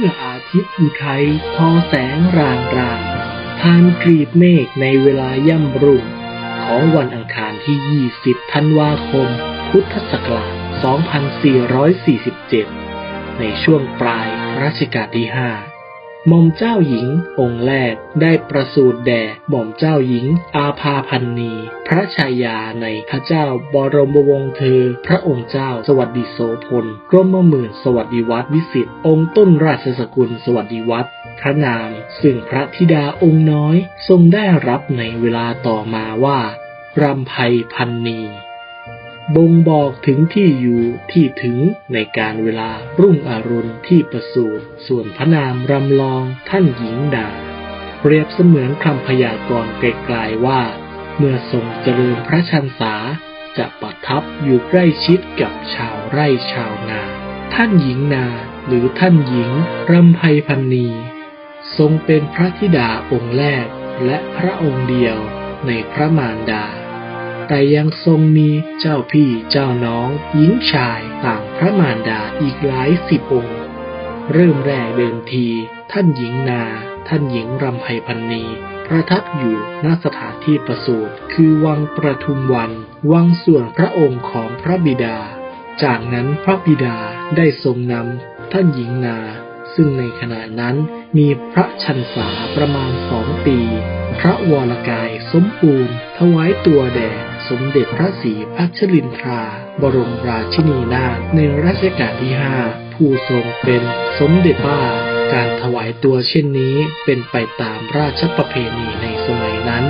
มื่ออาทิตย์อุทัยทอแสงรางรางผ่านกรีบเมฆในเวลาย่ำรุ่ง ของวันอังคารที่ 20 ธันวาคม พุทธศักราช 2447 ในช่วงปลายรัชกาลที่ 5 หม่อมเจ้าหญิง องค์แรกได้ประสูติแด่หม่อมเจ้าหญิง อาภาพันนี พระชายาในพระเจ้าบรมวงศ์เธอ พระองค์เจ้าสวัสดิโสพลกรมหมื่นสวัสดิวัตรวิสิตองค์ต้นราชสกุลสวัสดิวัตรพระนามซึ่งพระธิดาองค์น้อย ทรงได้รับในเวลาต่อมาว่ารำไพพันนี บ่งบอกถึงที่อยู่ที่ถึงในการเวลารุ่งอรุณที่ประสูติส่วนพระนามรำลองท่านหญิงดา เปรียบเสมือนคำพยากรณ์ไกลๆว่า เมื่อทรงเจริญพระชันษาจะประทับอยู่ใกล้ชิดกับชาวไร่ชาวนา ท่านหญิงนาหรือท่านหญิงรำไพพันนี ทรงเป็นพระธิดาองค์แรกและพระองค์เดียวในพระมารดา แต่ยังทรงมีเจ้าพี่เจ้าน้องหญิงชายต่างพระมารดาอีกหลายสิบองค์ เริ่มแรกเดิมที ท่านหญิงนา ท่านหญิงรำไพพันนีประทับอยู่ณสถานที่ประสูติคือวังประทุมวัน วังส่วนพระองค์ของพระบิดา จากนั้นพระบิดาได้ทรงนำท่านหญิงนา ซึ่งในขณะนั้นมีพระชันษาประมาณสองปี พระวรกายสมบูรณ์ถวายตัวแด่ สมเด็จพระศรีพัชรินทรา บรมราชินีนาถในรัชกาลที่ห้าผู้ทรงเป็นสมเด็จป้าการถวายตัวเช่นนี้เป็นไปตามราชประเพณีในสมัยนั้น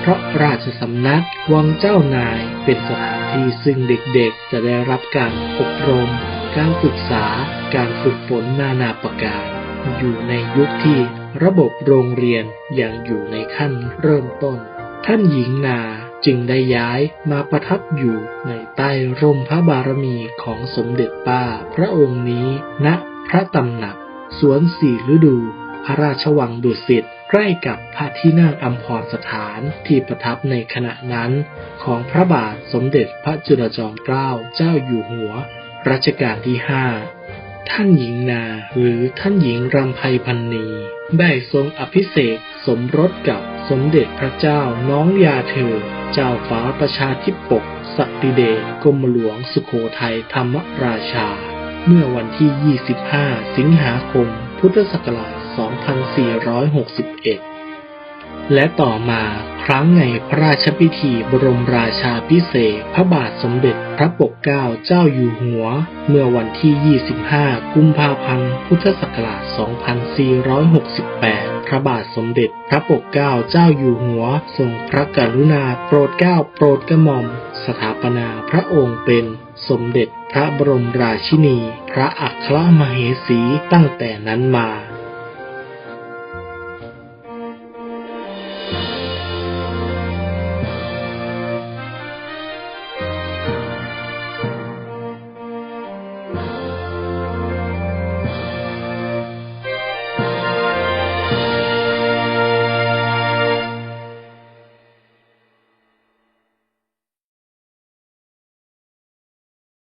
เพราะราชสำนักวังเจ้านายเป็นสถานที่ซึ่งเด็กๆ จะได้รับการอบรม การศึกษา การฝึกฝนนานาประการ อยู่ในยุคที่ระบบโรงเรียนยังอยู่ในขั้นเริ่มต้น ท่านหญิงนา จึงได้ย้ายมาประทับอยู่ในใต้ร่มพระบารมีของสมเด็จป้าพระองค์นี้ณพระตำหนัก สวนสี่ฤดู พระราชวังดุสิตใกล้กับพระที่นั่งอัมพรสถานที่ประทับในขณะนั้น ของพระบาทสมเด็จพระจุลจอมเกล้าเจ้าอยู่หัว รัชกาลที่ห้าท่านหญิงนาหรือท่านหญิงรำไพพันนีได้ทรงอภิเษกสมรสกับ สมเด็จพระเจ้าน้องยาเธอ เจ้าฟ้าประชาธิปกสักติเดชกรมหลวงสุโขทัยธรรมราชา เมื่อวันที่ 25 สิงหาคม พุทธศักราช 2461 และต่อมาครั้งในพระราชพิธีบรมราชาพิเศษพระบาทสมเด็จพระปกเกล้าเจ้าอยู่หัว เมื่อวันที่ 25 กุมภาพันธ์ พุทธศักราช 2468 พระบาทสมเด็จพระปกเกล้าเจ้าอยู่หัว ทรงพระกรุณาโปรดเกล้าโปรดกระหม่อม สถาปนาพระองค์เป็นสมเด็จพระบรมราชินี พระอัครมเหสีตั้งแต่นั้นมา